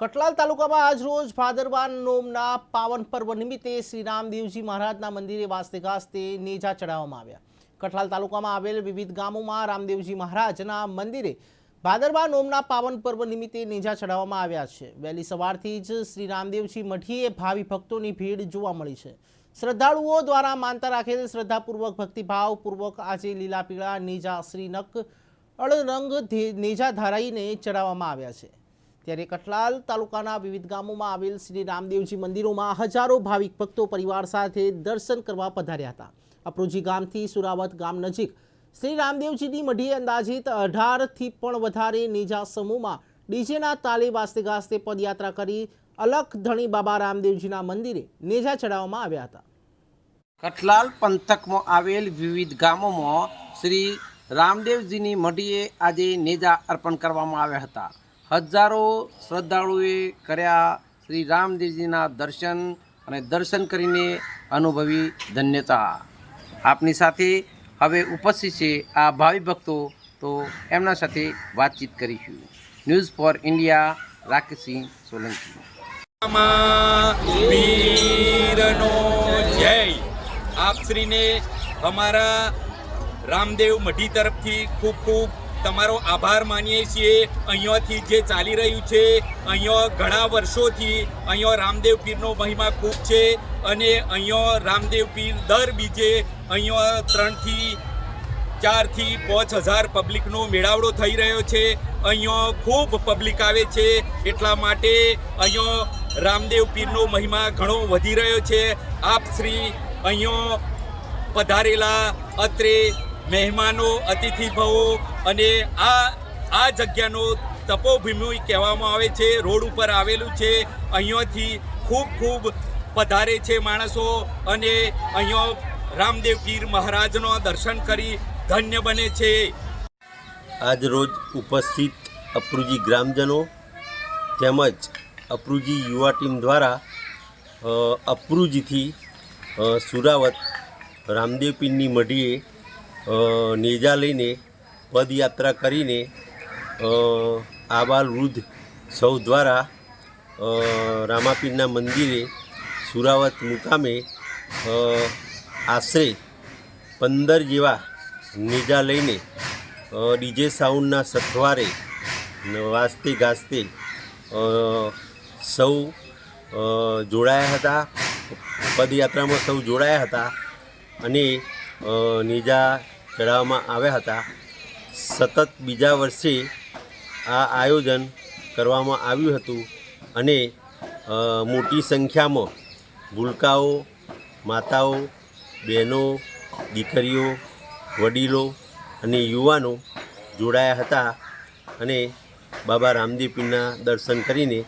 કટલાલ તાલુકામાં આજ રોજ ભાદરવાન નોમના પાવન પર્વ નિમિત્તે શ્રી રામદેવજી મહારાજના મંદિરે વાસ્તે ગાસ્તે નેજા ચડાવવામાં આવ્યા. કટલાલ તાલુકામાં આવેલ વિવિધ ગામોમાં રામદેવજી મહારાજના મંદિરે ભાદરવા નોમના પાવન પર્વ નિમિત્તે નેજા ચડાવવામાં આવ્યા છે. વહેલી સવારથી જ શ્રી રામદેવજી મઠીએ ભાવિ ભક્તોની ભીડ જોવા મળી છે. શ્રદ્ધાળુઓ દ્વારા માનતા રાખેલ શ્રદ્ધાપૂર્વક ભક્તિભાવપૂર્વક આજે લીલા પીળા નેજા શ્રીનક અળરંગ નેજા ધારાઈને ચડાવવામાં આવ્યા છે. ત્યારે કઠલાલ તાલુકાના વિવિધ ગામોમાં આવેલ શ્રી રામદેવજી મંદિરોમાં હજારો ભાવિક ભક્તો પરિવાર સાથે દર્શન કરવા પધાર્યા હતા. અપ્રોજી ગામથી સુરાવત ગામ નજીક શ્રી રામદેવજીની મઢીએ અંદાજિત અઢારથી પણ વધારે નેજા સમૂહમાં ડીજેના તાલે વાસ્તે ગાસ્તે પદયાત્રા કરી અલખ ધણી બાબા રામદેવજીના મંદિરે નેજા ચડાવવામાં આવ્યા હતા. કઠલાલ પંથકમાં આવેલ વિવિધ ગામોમાં શ્રી રામદેવજીની મઢીએ આજે નેજા અર્પણ કરવામાં આવ્યા હતા. હજારો શ્રદ્ધાળુએ કર્યા શ્રી રામદેવજીના દર્શન અને દર્શન કરીને અનુભવી ધન્યતા. આપની સાથે હવે ઉપસ્થિત છે આ ભાવિ ભક્તો, તો એમના સાથે વાતચીત કરીશું. News for India, Rakeshsinh Solanki. જય. આપશ્રીને અમારા રામદેવ મઢી તરફથી ખૂબ ખૂબ તમારો આભાર માનીએ છીએ. અહીંયાથી જે ચાલી રહ્યું છે, અહીંયા ઘણા વર્ષોથી અહીંયા રામદેવ પીરનો મહિમા ખૂબ છે અને અહીંયા રામદેવ પીર દર બીજે અહીંયા ત્રણથી ચારથી પાંચ હજાર પબ્લિકનો મેળાવડો થઈ રહ્યો છે. અહીંયા ખૂબ પબ્લિક આવે છે. એટલા માટે અહીંયા રામદેવ પીરનો મહિમા ઘણો વધી રહ્યો છે. આપ શ્રી અહીંયા પધારેલા અત્રે મહેમાનો, અતિથિભવો અને આ આ જગ્યાનો તપોભૂમિ કહેવામાં આવે છે, રોડ ઉપર આવેલું છે. અહીંયાથી ખૂબ ખૂબ પધારે છે માણસો અને અહીંયા રામદેવ પીર મહારાજનો દર્શન કરી ધન્ય બને છે. આજ રોજ ઉપસ્થિત અપ્રુજી ગ્રામજનો તેમજ અપ્રુજી યુવા ટીમ દ્વારા અપ્રુજીથી સુરાવત રામદેવ પીરની મઢીએ નેજા લઈને પદયાત્રા કરીને આબાલ વૃદ્ધ સૌ દ્વારા રામાપીરના મંદિરે સુરાવત મુકામે આશરે પંદર જેવા નેજા લઈને ડીજે સાઉન્ડના સથવારે વાજતે ગાજતે સૌ જોડાયા હતા, પદયાત્રામાં સૌ જોડાયા હતા અને નેજા ચડાવવામાં આવ્યા હતા. સતત બીજા વર્ષે આ આયોજન કરવામાં આવ્યું હતું અને મોટી સંખ્યામાં ભૂલકાઓ, માતાઓ, બહેનો, દીકરીઓ, વડીલો અને યુવાનો જોડાયા હતા અને બાબા રામદેવ પીરના દર્શન કરીને